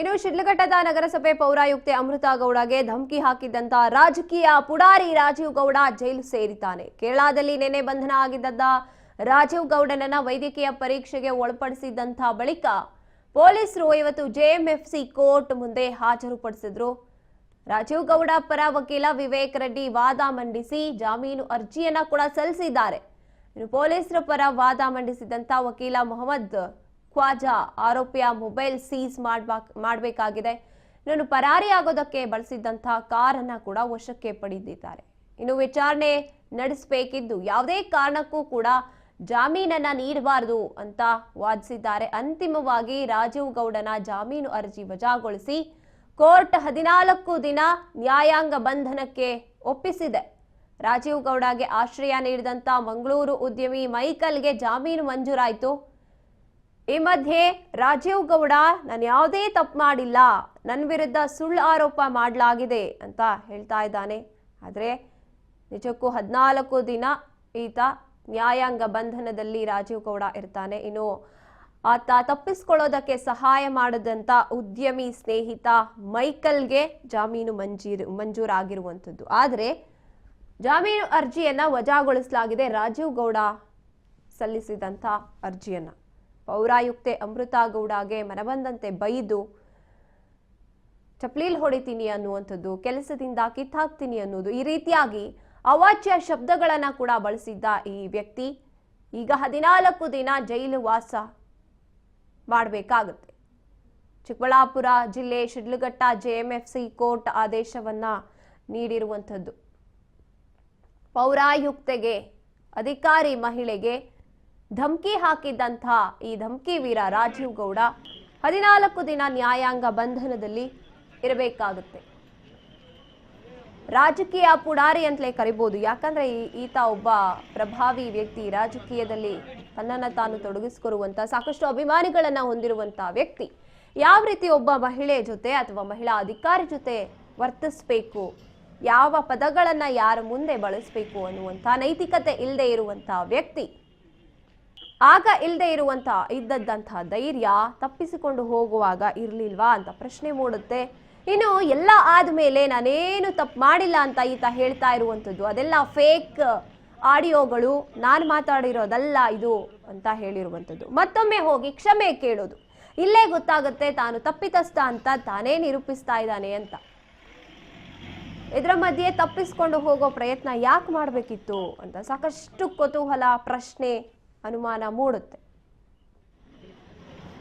ಇನ್ನು ಶಿಡ್ಲಘಟ್ಟದ ನಗರಸಭೆ ಪೌರಾಯುಕ್ತೆ ಅಮೃತ ಗೌಡಗೆ ಧಮಕಿ ಹಾಕಿದ್ದಂತ ರಾಜಕೀಯ ಪುಡಾರಿ ರಾಜೀವ್ ಗೌಡ ಜೈಲು ಸೇರಿದ್ದಾನೆ. ಕೇರಳದಲ್ಲಿ ನಿನ್ನೆ ಬಂಧನ ಆಗಿದ್ದ ರಾಜೀವ್ ಗೌಡನನ್ನ ವೈದ್ಯಕೀಯ ಪರೀಕ್ಷೆಗೆ ಒಳಪಡಿಸಿದಂತ ಬಳಿಕ ಪೊಲೀಸರು ಇವತ್ತು ಜೆಎಂಎಫ್ಸಿ ಕೋರ್ಟ್ ಮುಂದೆ ಹಾಜರುಪಡಿಸಿದ್ರು. ರಾಜೀವ್ ಗೌಡ ಪರ ವಕೀಲ ವಿವೇಕ್ ರೆಡ್ಡಿ ವಾದ ಮಂಡಿಸಿ ಜಾಮೀನು ಅರ್ಜಿಯನ್ನ ಕೂಡ ಸಲ್ಲಿಸಿದ್ದಾರೆ. ಪೊಲೀಸರ ಪರ ವಾದ ಮಂಡಿಸಿದಂತ ವಕೀಲ ಮೊಹಮ್ಮದ್ ಖ್ವಾಜಾ ಆರೋಪಿಯ ಮೊಬೈಲ್ ಸೀಸ್ ಮಾಡಬೇಕಾಗಿದೆ. ಇನ್ನು ಪರಾರಿಯಾಗೋದಕ್ಕೆ ಬಳಸಿದ್ದಂತಹ ಕಾರನ್ನ ಕೂಡ ವಶಕ್ಕೆ ಪಡೆದಿದ್ದಾರೆ. ಇನ್ನು ವಿಚಾರಣೆ ನಡೆಸಬೇಕಿದ್ದು ಯಾವುದೇ ಕಾರಣಕ್ಕೂ ಕೂಡ ಜಾಮೀನನ್ನ ನೀಡಬಾರದು ಅಂತ ವಾದಿಸಿದ್ದಾರೆ. ಅಂತಿಮವಾಗಿ ರಾಜೀವ್ ಗೌಡನ ಜಾಮೀನು ಅರ್ಜಿ ವಜಾಗೊಳಿಸಿ ಕೋರ್ಟ್ ಹದಿನಾಲ್ಕು ದಿನ ನ್ಯಾಯಾಂಗ ಬಂಧನಕ್ಕೆ ಒಪ್ಪಿಸಿದೆ. ರಾಜೀವ್ ಗೌಡಗೆ ಆಶ್ರಯ ನೀಡಿದಂತ ಮಂಗಳೂರು ಉದ್ಯಮಿ ಮೈಕಲ್ಗೆ ಜಾಮೀನು ಮಂಜೂರಾಯಿತು. ಈ ಮಧ್ಯೆ ರಾಜೀವ್ ಗೌಡ, ನಾನು ಯಾವುದೇ ತಪ್ಪು ಮಾಡಿಲ್ಲ. ನನ್ನ ವಿರುದ್ಧ ಸುಳ್ಳು ಆರೋಪ ಮಾಡಲಾಗಿದೆ ಅಂತ ಹೇಳ್ತಾ ಇದ್ದಾನೆ. ಆದರೆ ನಿಜಕ್ಕೂ ಹದಿನಾಲ್ಕು ದಿನ ಈತ ನ್ಯಾಯಾಂಗ ಬಂಧನದಲ್ಲಿ ರಾಜೀವ್ ಗೌಡ ಇರ್ತಾನೆ. ಇನ್ನು ಆತ ತಪ್ಪಿಸ್ಕೊಳ್ಳೋದಕ್ಕೆ ಸಹಾಯ ಮಾಡದಂತ ಉದ್ಯಮಿ ಸ್ನೇಹಿತ ಮೈಕಲ್ಗೆ ಜಾಮೀನು ಮಂಜೀರು, ಮಂಜೂರಾಗಿರುವಂಥದ್ದು. ಆದರೆ ಜಾಮೀನು ಅರ್ಜಿಯನ್ನು ವಜಾಗೊಳಿಸಲಾಗಿದೆ ರಾಜೀವ್ ಗೌಡ ಸಲ್ಲಿಸಿದಂಥ ಅರ್ಜಿಯನ್ನ. ಪೌರಾಯುಕ್ತೆ ಅಮೃತ ಗೌಡಗೆ ಮನಬಂದಂತೆ ಬೈದು ಚಪ್ಲೀಲ್ ಹೊಡಿತೀನಿ ಅನ್ನುವಂಥದ್ದು, ಕೆಲಸದಿಂದ ಕಿತ್ತಾಕ್ತೀನಿ ಅನ್ನೋದು ಈ ರೀತಿಯಾಗಿ ಅವಾಚ್ಯ ಶಬ್ದಗಳನ್ನ ಕೂಡ ಬಳಸಿದ್ದ ಈ ವ್ಯಕ್ತಿ. ಈಗ ಹದಿನಾಲ್ಕು ದಿನ ಜೈಲು ವಾಸ ಮಾಡಬೇಕಾಗುತ್ತೆ. ಚಿಕ್ಕಬಳ್ಳಾಪುರ ಜಿಲ್ಲೆ Sidlaghatta J M F C court ಆದೇಶವನ್ನ ನೀಡಿರುವಂಥದ್ದು. ಪೌರಾಯುಕ್ತೆಗೆ, ಅಧಿಕಾರಿ ಮಹಿಳೆಗೆ ಧಮಕಿ ಹಾಕಿದ್ದಂಥ ಈ ಧಮಕಿ ವೀರ ರಾಜೀವ್ ಗೌಡ ಹದಿನಾಲ್ಕು ದಿನ ನ್ಯಾಯಾಂಗ ಬಂಧನದಲ್ಲಿ ಇರಬೇಕಾಗುತ್ತೆ. ರಾಜಕೀಯ ಪುಡಾರಿ ಅಂತಲೇ ಕರಿಬೋದು. ಯಾಕಂದ್ರೆ ಈ- ಈತ ಒಬ್ಬ ಪ್ರಭಾವಿ ವ್ಯಕ್ತಿ. ರಾಜಕೀಯದಲ್ಲಿ ತನ್ನನ್ನು ತಾನು ತೊಡಗಿಸಿಕೊರುವಂತ ಸಾಕಷ್ಟು ಅಭಿಮಾನಿಗಳನ್ನ ಹೊಂದಿರುವಂತ ವ್ಯಕ್ತಿ. ಯಾವ ರೀತಿ ಒಬ್ಬ ಮಹಿಳೆ ಜೊತೆ ಅಥವಾ ಮಹಿಳಾ ಅಧಿಕಾರಿ ಜೊತೆ ವರ್ತಿಸ್ಬೇಕು, ಯಾವ ಪದಗಳನ್ನ ಯಾರ ಮುಂದೆ ಬಳಸಬೇಕು ಅನ್ನುವಂಥ ನೈತಿಕತೆ ಇಲ್ಲದೆ ಇರುವಂಥ ವ್ಯಕ್ತಿ ಆಗ ಇಲ್ಲದೆ ಇರುವಂತ ಇದ್ದದ್ದಂತಹ ಧೈರ್ಯ ತಪ್ಪಿಸಿಕೊಂಡು ಹೋಗುವಾಗ ಇರ್ಲಿಲ್ವಾ ಅಂತ ಪ್ರಶ್ನೆ ಮೂಡುತ್ತೆ. ಇನ್ನು ಎಲ್ಲ ಆದಮೇಲೆ ನಾನೇನು ತಪ್ಪು ಮಾಡಿಲ್ಲ ಅಂತ ಈತ ಹೇಳ್ತಾ ಇರುವಂಥದ್ದು, ಅದೆಲ್ಲ ಫೇಕ್ ಆಡಿಯೋಗಳು, ನಾನು ಮಾತಾಡಿರೋದಲ್ಲ ಇದು ಅಂತ ಹೇಳಿರುವಂಥದ್ದು. ಮತ್ತೊಮ್ಮೆ ಹೋಗಿ ಕ್ಷಮೆ ಕೇಳೋದು. ಇಲ್ಲೇ ಗೊತ್ತಾಗುತ್ತೆ ತಾನು ತಪ್ಪಿತಸ್ಥ ಅಂತ ತಾನೇ ನಿರೂಪಿಸ್ತಾ ಇದ್ದಾನೆ ಅಂತ. ಇದರ ಮಧ್ಯೆ ತಪ್ಪಿಸ್ಕೊಂಡು ಹೋಗೋ ಪ್ರಯತ್ನ ಯಾಕೆ ಮಾಡಬೇಕಿತ್ತು ಅಂತ ಸಾಕಷ್ಟು ಕುತೂಹಲ, ಪ್ರಶ್ನೆ ಅನುಮಾನ ಮೂಡುತ್ತೆ.